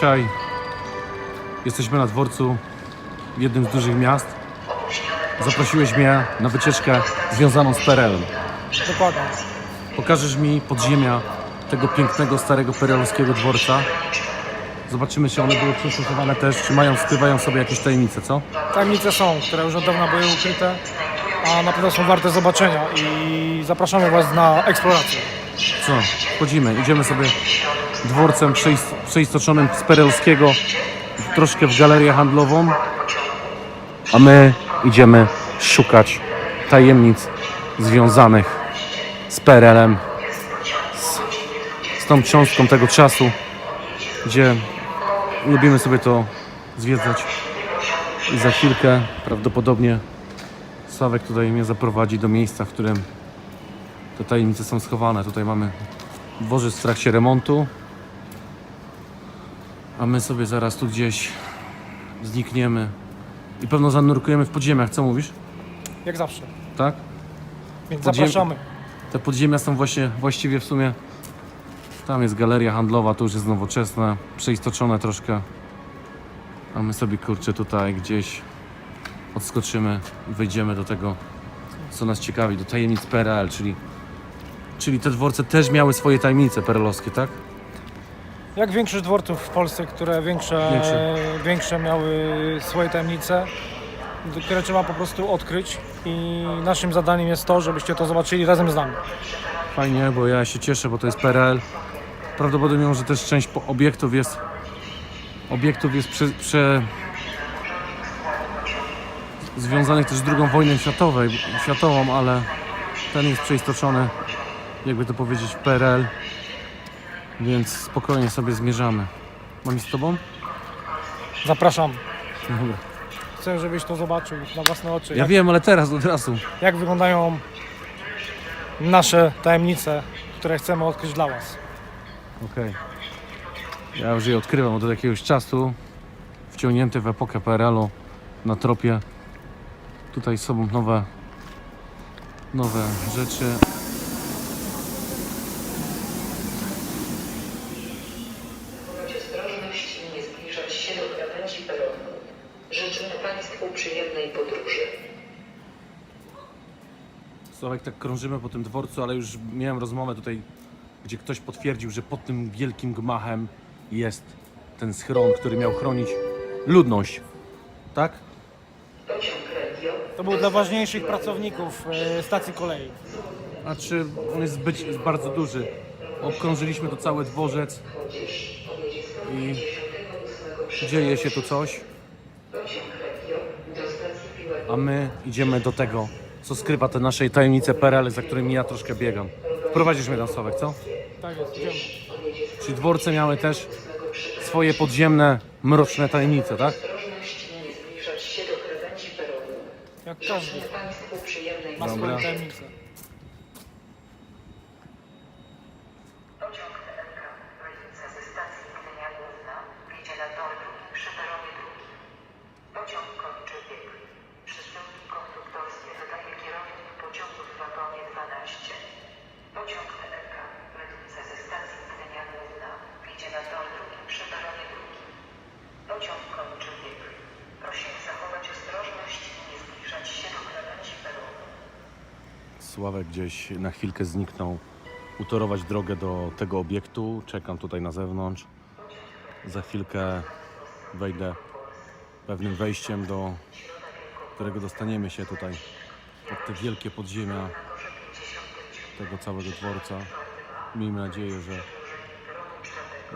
Dzisiaj jesteśmy na dworcu w jednym z dużych miast. Zaprosiłeś mnie na wycieczkę związaną z PRL-em. Dokładnie. Pokażesz mi podziemia tego pięknego, starego perelowskiego dworca. Zobaczymy, czy one były przystosowane też, czy mają, skrywają sobie jakieś tajemnice, co? Tajemnice są, które już od dawna były ukryte, a na pewno są warte zobaczenia i zapraszamy Was na eksplorację. Co? Wchodzimy, idziemy sobie dworcem przeist- przeistoczonym z perelowskiego troszkę w galerię handlową, a my idziemy szukać tajemnic związanych z PRL-em, z, z tą cząstką tego czasu, gdzie lubimy sobie to zwiedzać i za chwilkę prawdopodobnie Sławek tutaj mnie zaprowadzi do miejsca, w którym te tajemnice są schowane. Tutaj mamy dworzec w trakcie remontu. A my sobie zaraz tu gdzieś znikniemy. I pewno zanurkujemy w podziemiach, co mówisz? Jak zawsze. Tak? Więc Podziem- zapraszamy. Te podziemia są właśnie, właściwie w sumie. Tam jest galeria handlowa, to już jest nowoczesne, przeistoczone troszkę. A my sobie kurczę tutaj gdzieś odskoczymy i wejdziemy do tego, co nas ciekawi, do tajemnic PRL, czyli, czyli te dworce też miały swoje tajemnice perelowskie, tak? Jak większość dworców w Polsce, które większe, Większe. większe miały swoje tajemnice, które trzeba po prostu odkryć i naszym zadaniem jest to, żebyście to zobaczyli razem z nami. Fajnie, bo ja się cieszę, bo to jest PRL. Prawdopodobnie, że też część obiektów jest obiektów jest prze, prze, związanych też z II wojną światowej, światową, ale ten jest przeistoczony, jakby to powiedzieć, w PRL. Więc spokojnie sobie zmierzamy. Mam iść z tobą? Zapraszam. Dobra. Chcę, żebyś to zobaczył na własne oczy. Ja jak, wiem, ale teraz od razu. jak wyglądają nasze tajemnice, które chcemy odkryć dla Was. Okej. Ja już je odkrywam od jakiegoś czasu. Wciągnięty w epokę PRL-u na tropie. Tutaj są nowe, nowe rzeczy. Tak krążymy po tym dworcu, ale już miałem rozmowę tutaj, gdzie ktoś potwierdził, że pod tym wielkim gmachem jest ten schron, który miał chronić ludność. Tak? To był dla ważniejszych pracowników e, stacji kolei. Znaczy, on jest, zbyt, jest bardzo duży. Obkrążyliśmy tu cały dworzec i dzieje się tu coś. A my idziemy do tego, co skrywa te nasze tajemnice PRL, za którymi ja troszkę biegam. Prowadzisz mnie tam, Sławek, co? Tak jest, idziemy. Czyli dworce miały też swoje podziemne, mroczne tajemnice, tak? Jak każdy ma Dobra. swoje tajemnice. Sławek gdzieś na chwilkę zniknął. Utorować drogę do tego obiektu. Czekam tutaj na zewnątrz. Za chwilkę wejdę pewnym wejściem, do którego dostaniemy się tutaj pod te wielkie podziemia tego całego dworca. Miejmy nadzieję, że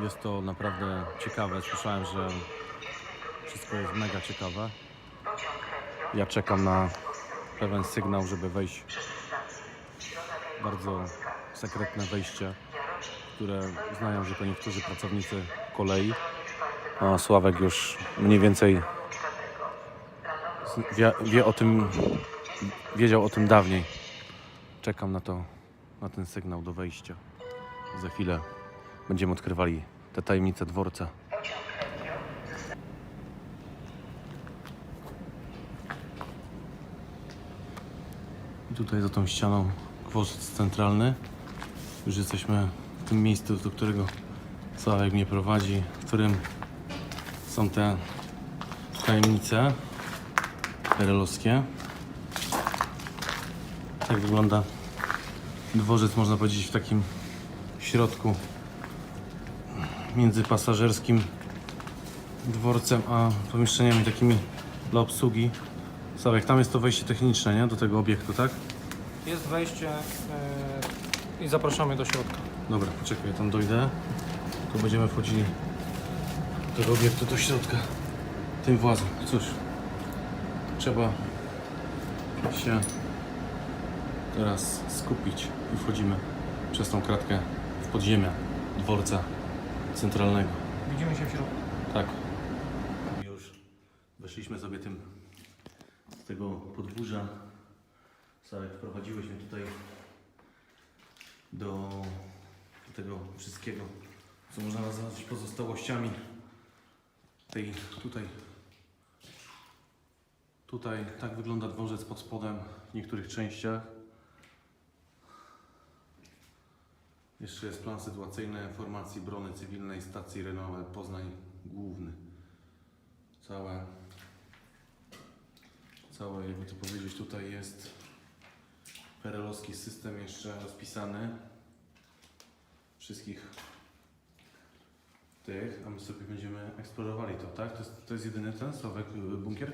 jest to naprawdę ciekawe. Słyszałem, że wszystko jest mega ciekawe. Ja czekam na pewien sygnał, żeby wejść bardzo sekretne wejście, które znają, to niektórzy pracownicy kolei. A Sławek już mniej więcej wie, wie o tym, wiedział o tym dawniej. Czekam na to, na ten sygnał do wejścia. Za chwilę będziemy odkrywali te tajemnice dworca. I tutaj za tą ścianą dworzec centralny. Już jesteśmy w tym miejscu, do którego Sławek mnie prowadzi. Chcę którym są te tajemnice perelowskie. Tak wygląda dworzec, można powiedzieć, w takim środku między pasażerskim dworcem a pomieszczeniami takimi dla obsługi. Sławek, tam jest to wejście techniczne, nie? Do tego obiektu, tak? Jest wejście e, i zapraszamy do środka. Dobra, poczekaj, ja tam dojdę. To będziemy wchodzili do tego obiektu, do środka. Tym włazem. Cóż, trzeba się teraz skupić i wchodzimy przez tą kratkę w podziemia dworca centralnego. Widzimy się w środku. Tak. Już weszliśmy sobie tym z tego podwórza. Sarek, wprowadziłeś mnie tutaj do, do tego wszystkiego, co można nazwać pozostałościami tej tutaj. Tutaj tak wygląda dworzec pod spodem w niektórych częściach. Jeszcze jest plan sytuacyjny formacji brony cywilnej stacji Renault Poznań Główny. Całe, całe jakby to powiedzieć tutaj jest perelowski system jeszcze rozpisany wszystkich tych, a my sobie będziemy eksplorowali to, tak? To jest, to jest jedyny ten Sławek y, bunkier?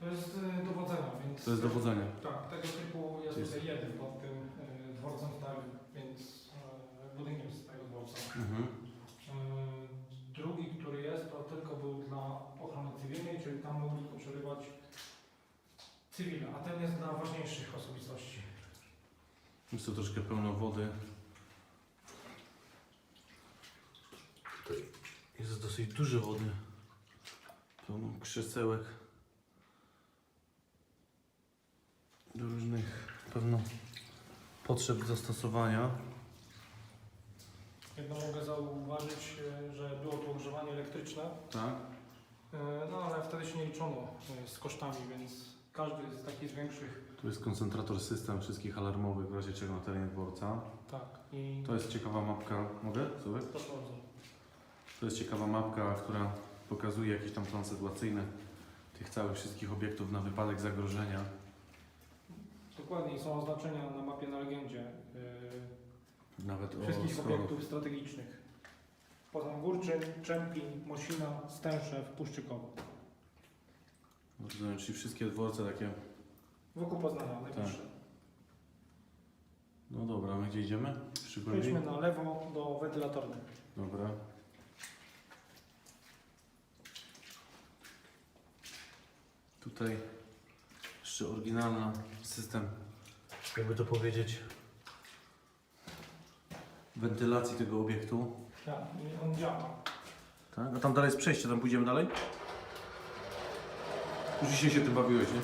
To jest e, dowodzenia, więc... To jest dowodzenie. Tak, tego typu jest, jest- tutaj jeden pod tym e, dworcem starym, więc e, budynkiem z tego dworca. Mhm. E, Drugi, który jest, to tylko był dla ochrony cywilnej, czyli tam mogli tylko przebywać cywile, a ten jest dla ważniejszych osobistości. Jest tu troszkę pełno wody. Tutaj jest dosyć dużo wody. Pełno krzesełek. Do różnych pewno potrzeb zastosowania. Jedno mogę zauważyć, że było tu ogrzewanie elektryczne, Tak. e, no ale wtedy się nie liczono e, z kosztami, więc każdy z takich większych, Tu jest koncentrator system wszystkich alarmowych w razie czego na terenie dworca. tak. I To jest ciekawa mapka. Mogę? Sławek? proszę bardzo. To jest ciekawa mapka, która pokazuje jakiś tam plan sytuacyjny tych całych wszystkich obiektów na wypadek zagrożenia. Dokładnie są oznaczenia na mapie na legendzie e, Nawet o wszystkich schronach. obiektów strategicznych. Poznań Górczyn, Czempin, Mosina, Stęszew, Puszczykowo. Rozumiem, czyli wszystkie dworce takie. Wokół Poznania, najbliższe. No dobra, my gdzie idziemy? Przy głębi? Przejdźmy na lewo do wentylatornej. Dobra. Tutaj jeszcze oryginalny system, jakby to powiedzieć, wentylacji tego obiektu. Tak, i on działa. Tak? A tam dalej jest przejście, tam pójdziemy dalej? Już dzisiaj się tym bawiłeś, nie?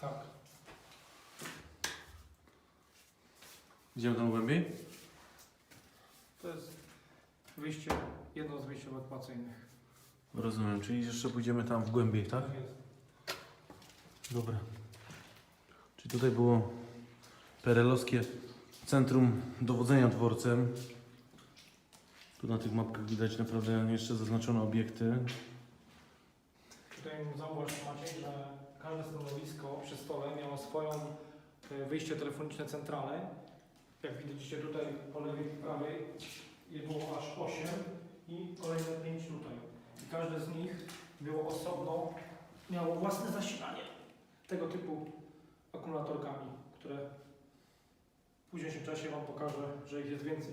Tak. Idziemy tam głębiej? To jest wyjście, jedno z wyjść ewakuacyjnych. Rozumiem, czyli jeszcze pójdziemy tam w głębiej, tak? Tak jest. Dobra. Czyli tutaj było perelowskie centrum dowodzenia dworcem. Tu na tych mapkach widać naprawdę jeszcze zaznaczone obiekty. Tutaj zauważ Maciej, że każde stanowisko przy stole miało swoją e, wyjście telefoniczne centralne. Jak widzicie tutaj po lewej i prawej je było aż 8 i kolejne 5 tutaj. I każde z nich było osobno, miało własne zasilanie tego typu akumulatorkami, które w późniejszym czasie Wam pokażę, że ich jest więcej.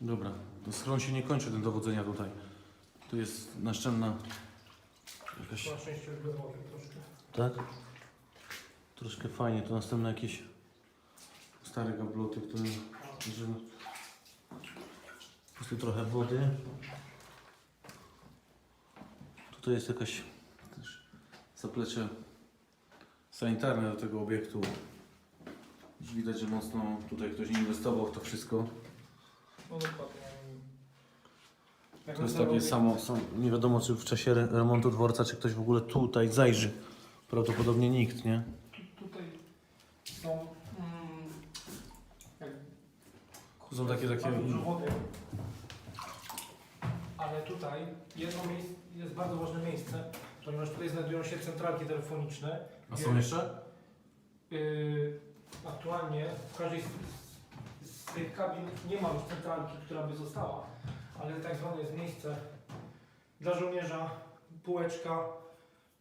Dobra, to schron się nie kończy ten dowodzenia tutaj. Tu jest naszczędna jakaś... Na szczęście już bez wody troszkę. Tak? Troszkę fajnie, to następne jakieś stare gabloty, które... Że... Po prostu trochę wody. Tutaj jest jakaś też zaplecze sanitarne do tego obiektu. Już widać, że mocno tutaj ktoś inwestował w to wszystko. No dokładnie. To jest takie samo, są, nie wiadomo czy w czasie re- remontu dworca, czy ktoś w ogóle tutaj zajrzy. Prawdopodobnie nikt, nie? Tutaj są mm, jak Są takie, takie... bardzo dużo wody. ale tutaj jedno miejsce, jest bardzo ważne miejsce, ponieważ tutaj znajdują się centralki telefoniczne. A są jeszcze? Yy, aktualnie w każdej z, z tych kabin nie ma już centralki, która by została, ale tak zwane jest miejsce dla żołnierza, półeczka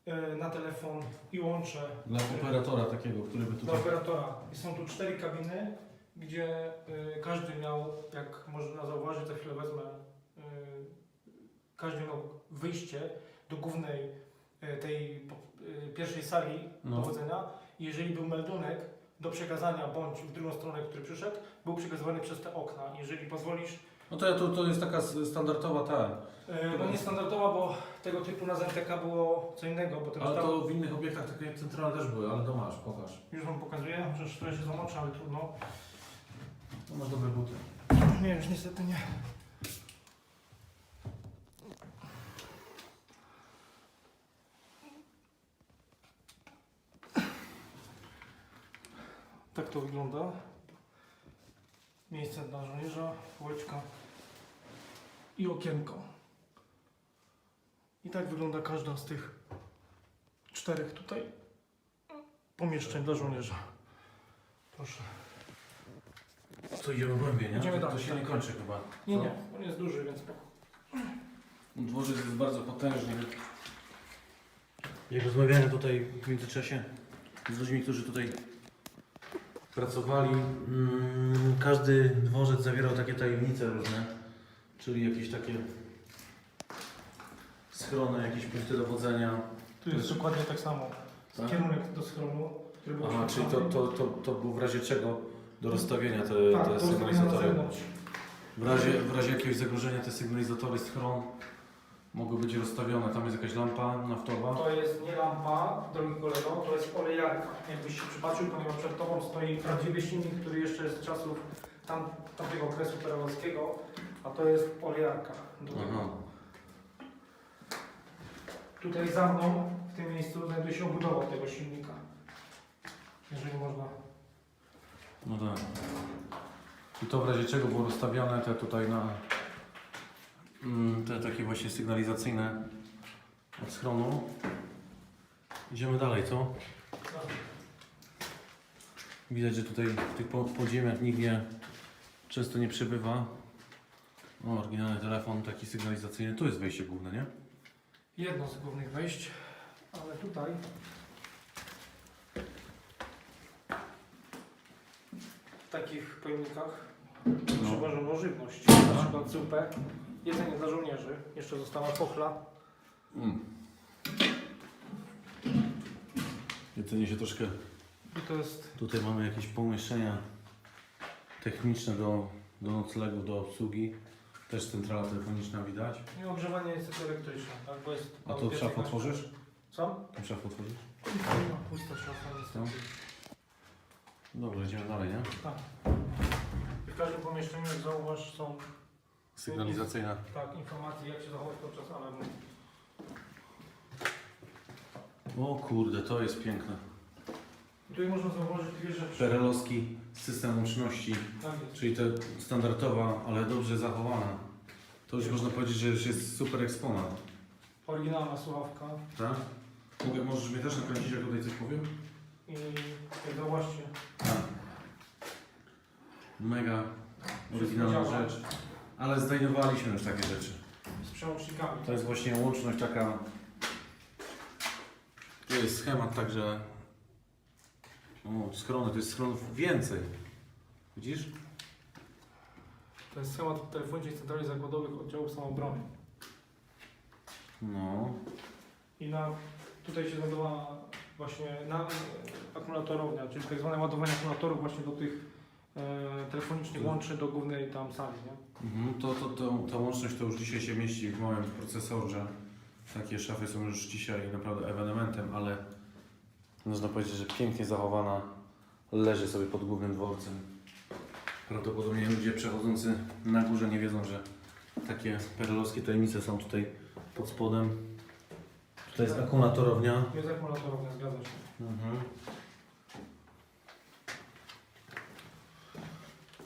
yy, na telefon i łącze Dla operatora takiego, który by dla tutaj... operatora. I są tu cztery kabiny, gdzie y, każdy miał, jak można zauważyć, za chwilę wezmę, y, każdy miał wyjście do głównej y, tej po- y, pierwszej sali No. dowodzenia. I jeżeli był meldunek do przekazania bądź w drugą stronę, który przyszedł, był przekazywany przez te okna. Jeżeli pozwolisz, No to, ja- to, to jest taka s- standardowa ta, y, no niestandardowa, bo tego typu na ZTK było co innego, bo to, ale tam, to w innych obiektach takie centralne też były, ale to masz, pokaż. już Wam pokazuję, że trochę się zamoczę, ale trudno. No masz dobre buty. Nie, już niestety nie. Tak to wygląda. Miejsce dla żołnierza, półeczka i okienko. I tak wygląda każda z tych czterech tutaj pomieszczeń dla żołnierza. Proszę. Co idziemy głębiej, nie? Idziemy to, to się nie tak. kończy chyba. Nie, Co? nie, on jest duży, więc spoko. Dworzec jest bardzo potężny. Jak rozmawiałem tutaj w międzyczasie z ludźmi, którzy tutaj pracowali, mm, każdy dworzec zawierał takie tajemnice różne, czyli jakieś takie schrony, jakieś punkty dowodzenia. Tu jest dokładnie tak samo. Tak? Kierunek do schronu, który był Aha, czyli to, oświetlony. to, to, to był w razie czego do rozstawienia te, tak, te na sygnalizatory. zewnątrz. W razie, w razie jakiegoś zagrożenia te sygnalizatory schron mogły być rozstawione. Tam jest jakaś lampa naftowa. To jest nie lampa, drogi kolego, to jest olejarka. Jakbyś się przypatrzył, ponieważ przed Tobą stoi prawdziwy silnik, który jeszcze jest z czasów tam, tamtego okresu perelowskiego, a to jest olejarka. Do tego. Aha. Tutaj za mną, w tym miejscu, znajduje się obudowa tego silnika. Jeżeli można. No tak. I to w razie czego było rozstawione te tutaj na te takie właśnie sygnalizacyjne od schronu. Idziemy dalej, co? Widać, że tutaj w tych po- podziemiach nikt nie, często nie przebywa. O, oryginalny telefon taki sygnalizacyjny. Tu jest wejście główne, nie? Jedno z głównych wejść, ale tutaj w takich pojemnikach No. przeważono żywność, na przykład zupę, jedzenie dla żołnierzy, jeszcze została pochla. Mm. Jedzenie się troszkę I to jest, Tutaj mamy jakieś pomieszczenia techniczne do, do noclegu, do obsługi. Też centrala telefoniczna widać. i ogrzewanie jest elektryczne, tak, bo jest... A to szaf otworzysz? Co? Tam szaf otworzysz? Pusta szafa niestety. Dobra, idziemy dalej, nie? Tak. I w każdym pomieszczeniu, jak zauważ, są Sygnalizacyjna. tak, informacje, jak się zachować podczas alarmu. O kurde, to jest piękne. I tutaj można zauważyć dwie rzeczy. Perelowski system łączności, Tak jest. czyli ta standardowa, ale dobrze zachowana. To już można powiedzieć, że już jest super eksponat. Oryginalna słuchawka. Tak? Mogę, możesz mnie też nakręcić, jak tutaj coś powiem? I jak zauważcie, Tak. Mega oryginalna Wszystko działa. rzecz. Ale znajdowaliśmy już takie rzeczy. z przełącznikami. To jest właśnie łączność taka. To jest schemat także. O, schrony, to jest schronów więcej. Widzisz? To jest schemat telefonicznych centrali zakładowych oddziałów samoobrony. No. I na, tutaj się znajdowała właśnie na, akumulatorownia, czyli tak zwane ładowanie akumulatorów właśnie do tych e, telefonicznych łączy do głównej tam sali, nie? Mhm. To, to, to, ta łączność to już dzisiaj się mieści w małym procesorze. Takie szafy są już dzisiaj naprawdę ewenementem, ale można powiedzieć, że pięknie zachowana leży sobie pod głównym dworcem. Prawdopodobnie ludzie przechodzący na górze nie wiedzą, że takie perelowskie tajemnice są tutaj pod spodem. Tutaj jest akumulatorownia. Jest akumulatorownia, zgadza się. Mhm.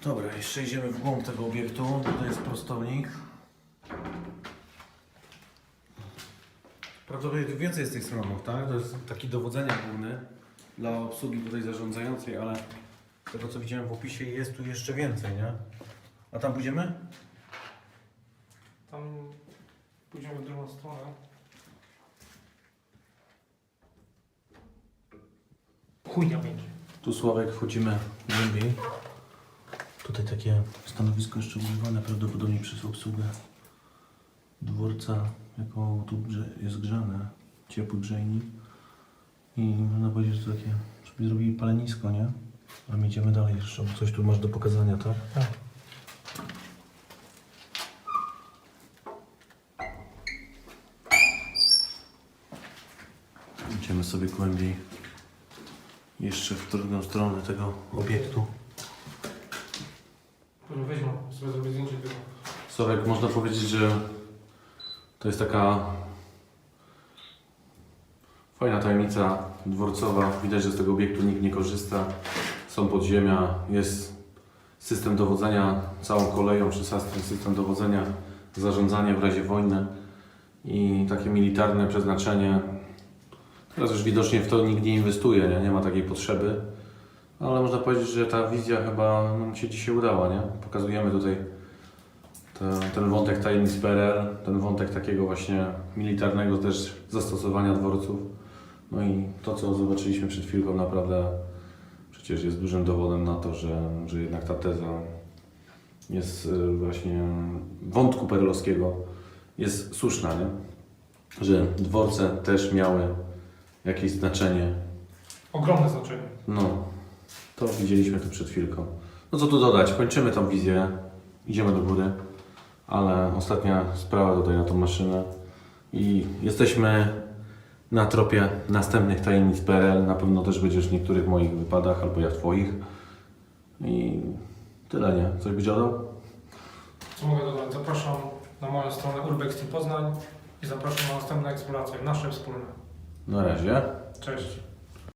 Dobra, jeszcze idziemy w głąb tego obiektu. Tutaj jest prostownik. Prawdopodobnie tu więcej jest tych salonów, tak? To jest taki dowodzenia główny dla obsługi tutaj zarządzającej, ale z tego co widziałem w opisie jest tu jeszcze więcej, nie? A tam pójdziemy? Tam pójdziemy w drugą stronę. Chujnia będzie. Tu Sławek wchodzimy głębiej. Tutaj takie stanowisko jeszcze używane prawdopodobnie przez obsługę dworca, jako tu grze, jest grzane, ciepły grzejnik. I można powiedzieć, że to takie, sobie zrobili palenisko, nie? A my idziemy dalej jeszcze, bo coś tu masz do pokazania, tak? Tak. Idziemy sobie głębiej jeszcze w drugą stronę tego obiektu. Można powiedzieć, że to jest taka fajna tajemnica dworcowa. Widać, że z tego obiektu nikt nie korzysta. Są podziemia, jest system dowodzenia całą koleją, system system dowodzenia, zarządzanie w razie wojny i takie militarne przeznaczenie. Teraz już widocznie w to nikt nie inwestuje, nie, nie ma takiej potrzeby. Ale można powiedzieć, że ta wizja chyba nam się dzisiaj udała, nie? Pokazujemy tutaj ten, ten wątek tajemnic PRL, ten wątek takiego właśnie militarnego też zastosowania dworców. No i to, co zobaczyliśmy przed chwilką, naprawdę przecież jest dużym dowodem na to, że, że jednak ta teza jest y, właśnie wątku perelowskiego jest słuszna, nie? Że dworce też miały jakieś znaczenie Ogromne znaczenie. no, to widzieliśmy tu przed chwilką. No co tu dodać, kończymy tą wizję, idziemy do góry, ale ostatnia sprawa tutaj na tą maszynę i jesteśmy na tropie następnych tajemnic PRL, na pewno też będziesz w niektórych moich wypadach, albo ja w Twoich i tyle, nie? Coś byś dodał? Co mogę dodać? Zapraszam na moją stronę Urbex Team Poznań i zapraszam na następne eksploracje, nasze wspólne. Na razie. Cześć.